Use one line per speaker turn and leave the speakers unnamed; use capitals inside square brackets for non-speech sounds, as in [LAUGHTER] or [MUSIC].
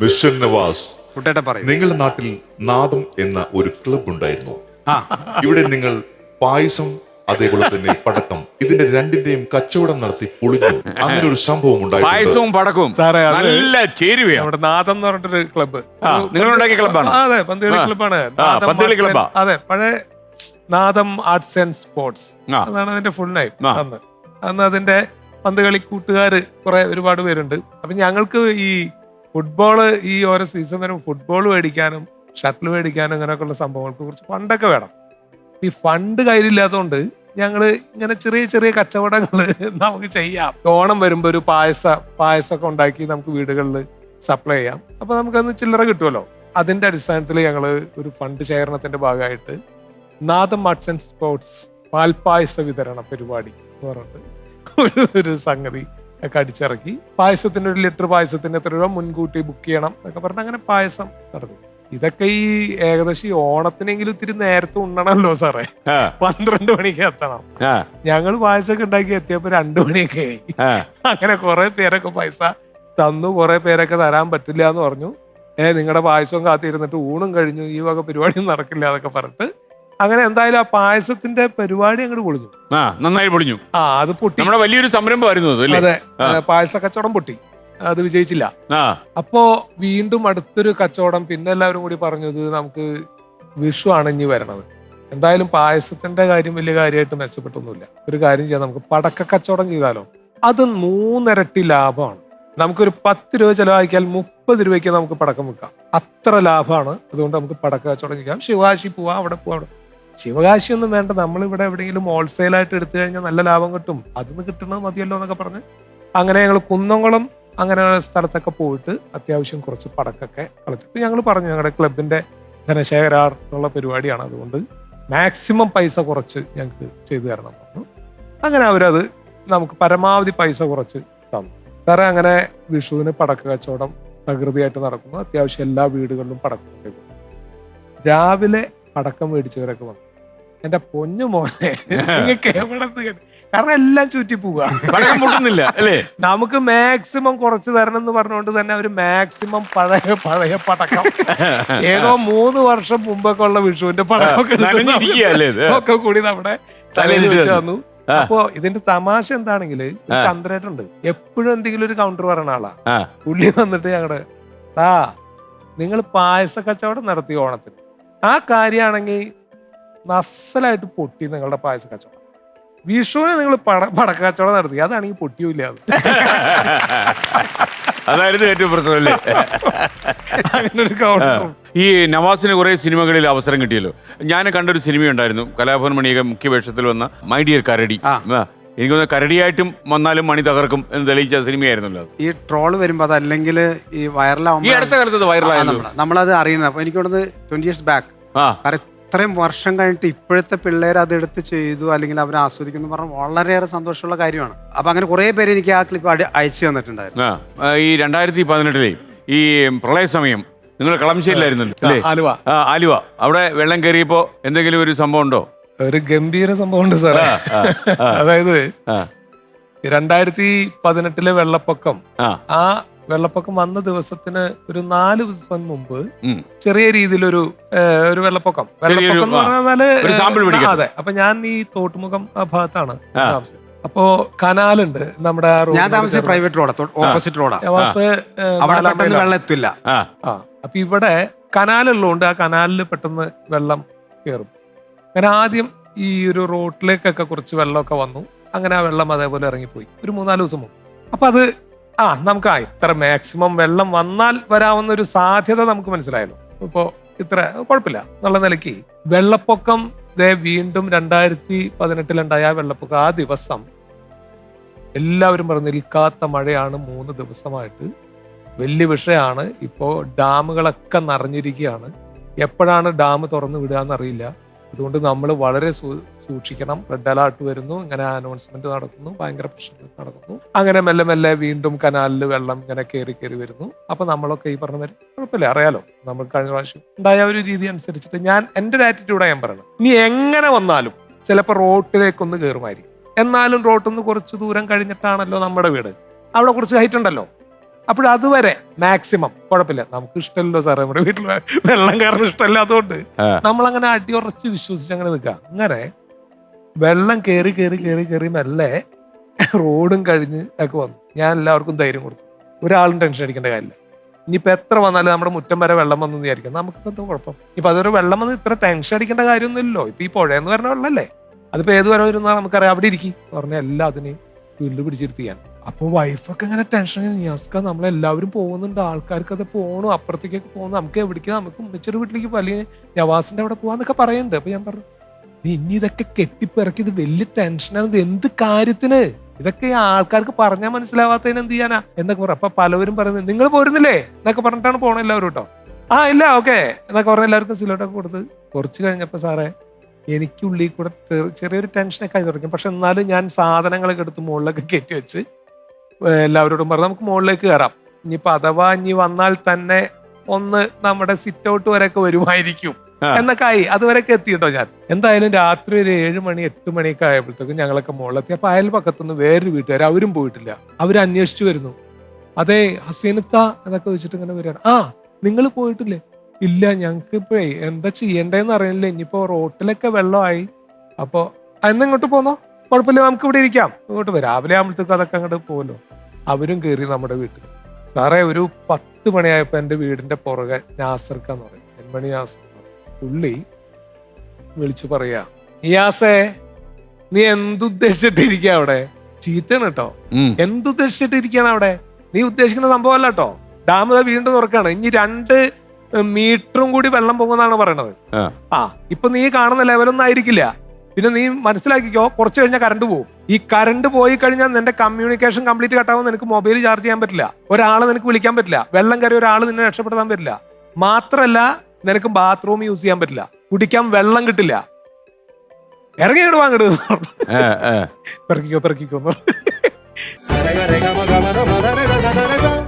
Mister Nawaz
കുട്ടേട്ട പറയും.
നിങ്ങളുടെ നാട്ടിൽ നാദം എന്ന ഒരു ക്ലബ് ഉണ്ടായിരുന്നു.
ആ.
ഇവിടെ നിങ്ങൾ പായസം അതേപോലെ തന്നെ പടക്കം ഇതിന്റെ രണ്ടിന്റെയും കച്ചവടം നടത്തി പൊളിഞ്ഞു. അങ്ങനെ ഒരു സംഭവം ഉണ്ടായിട്ടുണ്ട്.
പായസവും പടക്കവും.
സാറേ, അത്
നല്ല ചേരുവയാണ്
അവിടെ നാദം എന്ന് പറഞ്ഞിട്ടൊരു ക്ലബ്ബ്
ആ, നിങ്ങളുണ്ടാക്കിയ ക്ലബ്ബാണ്
അതെ പന്തുകളി
ആ.
ക്ലബ്ബാണ്
ആ,
നാദം
പന്തുകളി
ആർട്സ്
ക്ലബ്ബാ.
അതെ പഴയ നാദം ആർട്സ് ആൻഡ് സ്പോർട്സ്
ആ.
അതാണ് അതിന്റെ ഫുൾ നെയിം
ആ.
അന്ന്. അന്ന് അതിന്റെ പന്തുകളി കൂട്ടുകാര് കുറെ ഒരുപാട് പേരുണ്ട്. അപ്പൊ ഞങ്ങൾക്ക് ഈ ഫുട്ബോൾ ഈ ഓരോ സീസൺ വരും ഫുട്ബോൾ മേടിക്കാനും ഷട്ടിൽ മേടിക്കാനും അങ്ങനെയൊക്കെയുള്ള സംഭവങ്ങൾക്ക് കുറച്ച് ഫണ്ടൊക്കെ വേണം. ഈ ഫണ്ട് കയ്യിലില്ലാത്തതുകൊണ്ട് ഞങ്ങൾ ഇങ്ങനെ ചെറിയ ചെറിയ കച്ചവടങ്ങൾ [LAUGHS] നമുക്ക് ചെയ്യാം. ഓണം വരുമ്പോൾ ഒരു പായസ പായസമൊക്കെ ഉണ്ടാക്കി നമുക്ക് വീടുകളിൽ സപ്ലൈ ചെയ്യാം. അപ്പോൾ നമുക്കന്ന് ചില്ലറ കിട്ടുമല്ലോ അതിന്റെ അടിസ്ഥാനത്തിൽ ഞങ്ങൾ ഒരു ഫണ്ട് ശേഖരണത്തിന്റെ ഭാഗമായിട്ട് നാദം ആർട്സ് ആൻഡ് സ്പോർട്സ് പാൽപായസ വിതരണ പരിപാടി എന്ന് പറഞ്ഞിട്ട് ഒരു സംഗതി ഒക്കെ അടിച്ചിറക്കി. പായസത്തിന് ഒരു ലിറ്റർ പായസത്തിന് എത്ര രൂപ മുൻകൂട്ടി ബുക്ക് ചെയ്യണം എന്നൊക്കെ പറഞ്ഞ് അങ്ങനെ പായസം നടത്തി. ഇതൊക്കെ ഈ ഏകദേശം ഈ ഓണത്തിനെങ്കിലും ഇത്തിരി നേരത്തെ ഉണ്ണണല്ലോ സാറേ. പന്ത്രണ്ട് മണിക്ക് എത്തണം. ഞങ്ങൾ പായസമൊക്കെ ഉണ്ടാക്കി എത്തിയപ്പോ രണ്ടു മണിയൊക്കെ ആയി. അങ്ങനെ കുറെ പേരൊക്കെ പൈസ തന്നു കുറെ പേരൊക്കെ തരാൻ പറ്റില്ല എന്ന് പറഞ്ഞു. ഏ നിങ്ങളുടെ പായസവും കാത്തിരുന്നിട്ട് ഊണും കഴിഞ്ഞു ഈ വക പരിപാടിയും നടക്കില്ല എന്നൊക്കെ പറഞ്ഞിട്ട് അങ്ങനെ എന്തായാലും ആ പായസത്തിന്റെ പരിപാടി അങ്ങോട്ട് പൊളിഞ്ഞു.
ആ നന്നായി പൊളിഞ്ഞു.
ആ അത് പൊട്ടി.
നമ്മുടെ വലിയൊരു സംരംഭമായിരുന്നു അത് അല്ലേ?
അതെ പായസ കച്ചവടം പൊട്ടി. അത് വിജയിച്ചില്ല.
ആ.
അപ്പോ വീണ്ടും അടുത്തൊരു കച്ചവടം പിന്നെ എല്ലാവരും കൂടി പറഞ്ഞത് നമുക്ക് വിഷു അണഞ്ഞു വരണത്. എന്തായാലും പായസത്തിന്റെ കാര്യം വലിയ കാര്യമായിട്ട് മെച്ചപ്പെട്ടൊന്നുമില്ല. ഒരു കാര്യം ചെയ്യാം നമുക്ക് പടക്ക കച്ചവടം ചെയ്താലോ? അത് മൂന്നിരട്ടി ലാഭമാണ്. നമുക്കൊരു പത്ത് രൂപ ചെലവാക്കിയാൽ മുപ്പത് രൂപയ്ക്ക് നമുക്ക് പടക്കം വിൽക്കാം. അത്ര ലാഭമാണ്. അതുകൊണ്ട് നമുക്ക് പടക്ക കച്ചവടം ചെയ്യാം. ശിവാശി പോവാം അവിടെ പോവാം അവിടെ ശിവകാശി ഒന്നും വേണ്ട. നമ്മളിവിടെ എവിടെയെങ്കിലും ഹോൾസെയിൽ ആയിട്ട് എടുത്തു കഴിഞ്ഞാൽ നല്ല ലാഭം കിട്ടും. അതിന്ന് കിട്ടണത് മതിയല്ലോ എന്നൊക്കെ പറഞ്ഞ് അങ്ങനെ ഞങ്ങൾ കുന്നംകുളം അങ്ങനെ സ്ഥലത്തൊക്കെ പോയിട്ട് അത്യാവശ്യം കുറച്ച് പടക്കൊക്കെ കളിച്ചിട്ട് ഞങ്ങൾ പറഞ്ഞു ഞങ്ങളുടെ ക്ലബിന്റെ ധനശേഖരാർ എന്നുള്ള പരിപാടിയാണ് അതുകൊണ്ട് മാക്സിമം പൈസ കുറച്ച് ഞങ്ങൾക്ക് ചെയ്തു തരണം പറഞ്ഞു. അങ്ങനെ അവരത് നമുക്ക് പരമാവധി പൈസ കുറച്ച് തന്നു. സാറേ അങ്ങനെ വിഷുവിന് പടക്ക കച്ചവടം പ്രകൃതിയായിട്ട് നടക്കുന്നു. അത്യാവശ്യം എല്ലാ വീടുകളിലും പടക്കം രാവിലെ പടക്കം മേടിച്ചവരൊക്കെ വന്നു. എന്റെ പൊന്നു മോനെ [LAUGHS] നിങ്ങൾക്ക് എവിടെ കാരണം എല്ലാം ചുറ്റി
പൊട്ടുന്നില്ല അല്ലേ
നമുക്ക് മാക്സിമം കുറച്ച് തരണം എന്ന് പറഞ്ഞുകൊണ്ട് തന്നെ അവർ മാക്സിമം പഴയ പഴയ പടക്കം [LAUGHS] ഏതോ മൂന്ന് വർഷം മുമ്പൊക്കെ ഉള്ള വിഷുവിന്റെ പടക്കമൊക്കെ? ഒക്കെ കൂടി നമ്മുടെ തലയിൽ.
തന്നു ആ.
അപ്പോ ഇതിന്റെ തമാശ എന്താണെങ്കിൽ. ചന്ദ്രേട്ടുണ്ട് എപ്പോഴും എന്തെങ്കിലും ഒരു കൗണ്ടർ പറയുന്ന ആളാ. പുള്ളി വന്നിട്ട് ഞങ്ങളുടെ ആ നിങ്ങൾ പായസ കച്ചവടം നടത്തി ഓണത്തിന് ആ കാര്യമാണെങ്കിൽ നസ്സലായിട്ട് പൊട്ടി നിങ്ങളുടെ പായസ കച്ചവടം. വിഷുവിന് നിങ്ങൾ പട പടക്ക കച്ചവടം നടത്തി. അതാണെങ്കിൽ പൊട്ടിയൂല അത്.
അതായിരുന്നു ഏറ്റവും പ്രശ്നമല്ലേ
അങ്ങനെ ഒരു കൗണ്ടർ
ഈ നവാസിന് കുറെ സിനിമകളിൽ അവസരം കിട്ടിയല്ലോ. ഞാൻ കണ്ടൊരു സിനിമയുണ്ടായിരുന്നു. കലാഭവൻ മണിയൊക്കെ മുഖ്യ വേഷത്തിൽ വന്ന മൈ ഡിയർ കരടി. എനിക്ക് തോന്നുന്നു കരടിയായിട്ടും വന്നാലും മണി തകർക്കും എന്ന് തെളിയിച്ച സിനിമയായിരുന്നല്ലോ അത്.
ഈ ട്രോൾ വരുമ്പോ അതല്ലെങ്കിൽ ഈ
ഈ അടുത്ത കാലത്ത് അത്
നമ്മളത് അറിയുന്നത്. അപ്പൊ എനിക്ക് തോന്നുന്നത് ട്വന്റി ഇയേഴ്സ് ബാക്ക്
ആ.
ഇത്രയും വർഷം കഴിഞ്ഞിട്ട് ഇപ്പോഴത്തെ പിള്ളേർ അത് എടുത്ത് ചെയ്തു അല്ലെങ്കിൽ അവർ ആസ്വദിക്കുന്നു പറഞ്ഞാൽ വളരെയേറെ സന്തോഷമുള്ള കാര്യമാണ്. അപ്പൊ അങ്ങനെ കുറെ പേര് എനിക്ക് ആ ക്ലിപ്പ് അയച്ചു തന്നിട്ടുണ്ടായിരുന്നു.
ഈ രണ്ടായിരത്തി പതിനെട്ടിലെ ഈ പ്രളയ സമയം നിങ്ങൾ കളമശ്ശേരിയിലായിരുന്നല്ലോ അല്ലേ?
ആലുവ.
ആലുവ. അവിടെ വെള്ളം കയറിയപ്പോ എന്തെങ്കിലും ഒരു സംഭവം ഉണ്ടോ?
ഒരു ഗംഭീര സംഭവം ഉണ്ട് സാറേ. അതായത് രണ്ടായിരത്തി പതിനെട്ടിലെ വെള്ളപ്പൊക്കം
ആ
വെള്ളപ്പൊക്കം വന്ന ദിവസത്തിന് ഒരു നാല് ദിവസം മുമ്പ് ചെറിയ രീതിയിലൊരു ഒരു വെള്ളപ്പൊക്കം. വെള്ളപ്പൊക്കം എന്ന്
പറഞ്ഞാൽ
അതെ. അപ്പൊ ഞാൻ ഈ തോട്ടുമുഖം ആ ഭാഗത്താണ് താമസിച്ചത്. അപ്പോ കനാലുണ്ട് നമ്മുടെ
ഞാൻ താമസിച്ച പ്രൈവറ്റ് റോഡാ ഓപ്പോസിറ്റ് റോഡാ. വെള്ളം എത്തില്ല
അപ്പൊ ഇവിടെ കനാലുള്ളതുകൊണ്ട് ആ കനാലിൽ പെട്ടെന്ന് വെള്ളം കയറും. അങ്ങനെ ആദ്യം ഈ ഒരു റോട്ടിലേക്കൊക്കെ കുറച്ച് വെള്ളമൊക്കെ വന്നു. അങ്ങനെ ആ വെള്ളം അതേപോലെ ഇറങ്ങിപ്പോയി. ഒരു മൂന്നാൽ ദിവസം മുമ്പ്. അപ്പൊ അത് ആ നമുക്ക് ആ ഇത്ര മാക്സിമം വെള്ളം വന്നാൽ വരാവുന്ന ഒരു സാധ്യത നമുക്ക് മനസ്സിലായല്ലോ. ഇപ്പോ ഇത്ര കുഴപ്പമില്ല. എന്നുള്ള നിലയ്ക്ക്. വെള്ളപ്പൊക്കം ദേ വീണ്ടും രണ്ടായിരത്തി പതിനെട്ടിലുണ്ടായ വെള്ളപ്പൊക്കം ആ ദിവസം എല്ലാവരും പറഞ്ഞു നിൽക്കാത്ത മഴയാണ് മൂന്ന് ദിവസമായിട്ട്. വലിയ വിഷയമാണ് ഇപ്പോൾ ഡാമുകളൊക്കെ നിറഞ്ഞിരിക്കുകയാണ്. എപ്പോഴാണ് ഡാം തുറന്നു വിടുക എന്നറിയില്ല. അതുകൊണ്ട് നമ്മൾ വളരെ സൂക്ഷിക്കണം. റെഡ് അലേർട്ട് വരുന്നു. ഇങ്ങനെ അനൗൺസ്മെന്റ് നടക്കുന്നു. ഭയങ്കര പ്രശ്നങ്ങൾ നടക്കുന്നു. അങ്ങനെ മെല്ലെ മെല്ലെ വീണ്ടും കനാലിൽ വെള്ളം ഇങ്ങനെ കയറി കയറി വരുന്നു. അപ്പൊ നമ്മളൊക്കെ ഈ പറഞ്ഞ മാതിരി കുഴപ്പമില്ല. അറിയാലോ. നമ്മൾ കഴിഞ്ഞ പ്രാവശ്യം ഉണ്ടായ ഒരു രീതി അനുസരിച്ചിട്ട് ഞാൻ എന്റെ ആറ്റിറ്റ്യൂഡാണ് ഞാൻ പറയണം ഇനി എങ്ങനെ വന്നാലും ചിലപ്പോൾ റോട്ടിലേക്കൊന്ന് കയറുമായിരിക്കും എന്നാലും റോട്ടിൽ നിന്ന് കുറച്ച് ദൂരം കഴിഞ്ഞിട്ടാണല്ലോ നമ്മുടെ വീട്. അവിടെ കുറച്ച് ഹൈറ്റ് ഉണ്ടല്ലോ. അപ്പോൾ അതുവരെ മാക്സിമം കുഴപ്പമില്ല. നമുക്ക് ഇഷ്ടമല്ലോ സാറേ. നമ്മുടെ വീട്ടിൽ വെള്ളം കാരണം ഇഷ്ടമല്ലാത്തതുകൊണ്ട്. നമ്മളങ്ങനെ അടിയുറച്ച് വിശ്വസിച്ച് അങ്ങനെ നിൽക്കുക. അങ്ങനെ വെള്ളം കയറി കയറി കയറി കയറി മെല്ലെ റോഡും കഴിഞ്ഞ് ഒക്കെ വന്നു. ഞാൻ എല്ലാവർക്കും ധൈര്യം കൊടുത്തു. ഒരാളും ടെൻഷൻ അടിക്കേണ്ട കാര്യമില്ല. ഇനിയിപ്പോൾ എത്ര വന്നാലും നമ്മുടെ മുറ്റം വരെ വെള്ളം വന്നു വിചാരിക്കാം. നമുക്ക് എന്തോ കുഴപ്പം. ഇപ്പം അതൊരു വെള്ളം വന്ന് ഇത്ര ടെൻഷൻ അടിക്കേണ്ട കാര്യമൊന്നുമില്ലല്ലോ. ഇപ്പം ഈ പുഴയെന്ന് പറഞ്ഞ വെള്ളമല്ലേ അതിപ്പോൾ ഏത് വരെ ഇരുന്നാൽ നമുക്കറിയാം. അവിടെ ഇരിക്കും. പറഞ്ഞാൽ എല്ലാത്തിനെയും വീട്ടിൽ പിടിച്ചിരുത്തിയാണ് അപ്പൊ വൈഫൊക്കെ ഇങ്ങനെ ടെൻഷൻ നിയാസ്ക നമ്മളെല്ലാവരും പോകുന്നുണ്ട്. ആൾക്കാർക്ക് അത് പോകണം അപ്പുറത്തേക്കൊക്കെ പോകുന്നു നമുക്ക് എവിടേക്ക്? നമുക്ക് ഉമ്മച്ചൊരു വീട്ടിലേക്ക് അല്ലെങ്കിൽ നവാസിന്റെ അവിടെ പോവാന്നൊക്കെ പറയുന്നുണ്ട്. അപ്പോൾ ഞാൻ പറഞ്ഞു നീ ഇനി ഇതൊക്കെ കെട്ടിപ്പിറക്കി ഇത് വലിയ ടെൻഷനാണ് ഇത് എന്ത് കാര്യത്തിന്? ഇതൊക്കെ ആൾക്കാർക്ക് പറഞ്ഞാൽ മനസ്സിലാവാത്തതിന് എന്ത് ചെയ്യാനാ? എന്നൊക്കെ പറയാം അപ്പൊ പലവരും പറയുന്നത് നിങ്ങൾ പോരുന്നില്ലേ? എന്നൊക്കെ പറഞ്ഞിട്ടാണ് പോണ എല്ലാവരും കേട്ടോ ആ ഇല്ല ഓക്കെ. എന്നൊക്കെ പറഞ്ഞ എല്ലാവർക്കും സിലോട്ടൊക്കെ കൊടുത്ത് കുറച്ച് കഴിഞ്ഞപ്പോൾ സാറേ എനിക്കുള്ളിൽ കൂടെ ചെറിയ- ചെറിയൊരു ടെൻഷനൊക്കെ ആയി തുടങ്ങി. പക്ഷെ എന്നാലും ഞാൻ സാധനങ്ങളൊക്കെ എടുത്ത് മുകളിലൊക്കെ കയറ്റി വെച്ച് എല്ലാവരോടും പറഞ്ഞു നമുക്ക് മുകളിലേക്ക് കയറാം. ഇനിയിപ്പോ അഥവാ ഇനി വന്നാൽ തന്നെ ഒന്ന് നമ്മുടെ സിറ്റ് ഔട്ട് വരെയൊക്കെ വരുമായിരിക്കും. എന്നൊക്കെ ആയി. അതുവരെയൊക്കെ എത്തി കേട്ടോ ഞാൻ. എന്തായാലും രാത്രി ഒരു ഏഴ് മണി എട്ട് മണിയൊക്കെ ആയപ്പോഴത്തേക്കും ഞങ്ങളൊക്കെ മുകളിലെത്തി. അപ്പൊ അയൽപക്കത്തുനിന്ന് വേറൊരു വീട്ടുകാർ അവരും പോയിട്ടില്ല. അവർ അന്വേഷിച്ചു വരുന്നു. അതെ ഹസീനത്ത എന്നൊക്കെ വെച്ചിട്ട് ഇങ്ങനെ വരികയാണ്. ആ നിങ്ങൾ പോയിട്ടില്ലേ? ഇല്ല ഞങ്ങൾക്ക് ഇപ്പോഴേ എന്താ ചെയ്യണ്ടേന്ന് അറിയില്ല ഇനിയിപ്പോ റോട്ടിലൊക്കെ വെള്ളമായി. അപ്പോ അന്ന് ഇങ്ങോട്ട് പോന്നോ? കുഴപ്പമില്ല നമുക്ക് ഇവിടെ ഇരിക്കാം. ഇങ്ങോട്ട് വരാം. രാവിലെ ആകുമ്പോഴത്തേക്കും അതൊക്കെ അങ്ങോട്ട് പോകുമല്ലോ അവരും കയറി നമ്മുടെ വീട്ടിൽ. സാറേ ഒരു പത്ത് മണിയായപ്പോൾ എന്റെ വീടിന്റെ പുറകെ ഞാസർക്കാന്ന് പറയും. എൺമണി നാസർ പുള്ളി വിളിച്ചു പറയാ നിയാസേ നീ എന്തുദ്ദേശിച്ചിട്ടിരിക്കുക അവിടെ? ചീത്തയാണ് കേട്ടോ. എന്തുദ്ദേശിച്ചിട്ടിരിക്കുകയാണ് അവിടെ? നീ ഉദ്ദേശിക്കുന്ന സംഭവമല്ല കേട്ടോ. ഡാം വീണ്ടും തുറക്കാണ്. ഇനി രണ്ട് മീറ്ററും കൂടി വെള്ളം പോകുമെന്നാണ് പറയണത്.
ആ
ഇപ്പൊ നീ കാണുന്ന ലെവലൊന്നും ആയിരിക്കില്ല. പിന്നെ നീ മനസ്സിലാക്കിക്കോ കുറച്ച് കഴിഞ്ഞാൽ കറണ്ട് പോകും ഈ കറണ്ട് പോയി കഴിഞ്ഞാൽ നിന്റെ കമ്മ്യൂണിക്കേഷൻ കംപ്ലീറ്റ് കട്ടാവും നിനക്ക് മൊബൈൽ ചാർജ് ചെയ്യാൻ പറ്റില്ല. ഒരാളെ നിനക്ക് വിളിക്കാൻ പറ്റില്ല. വെള്ളം കയറി ഒരാൾ നിന്നെ രക്ഷപ്പെടുത്താൻ പറ്റില്ല. മാത്രല്ല നിനക്ക് ബാത്റൂം യൂസ് ചെയ്യാൻ പറ്റില്ല. കുടിക്കാൻ വെള്ളം കിട്ടില്ല. ഇറങ്ങി ഇങ്ങോട്ട്
ഏ. [LAUGHS]
പെറക്കിക്കോ പെറക്കിക്കോ [LAUGHS]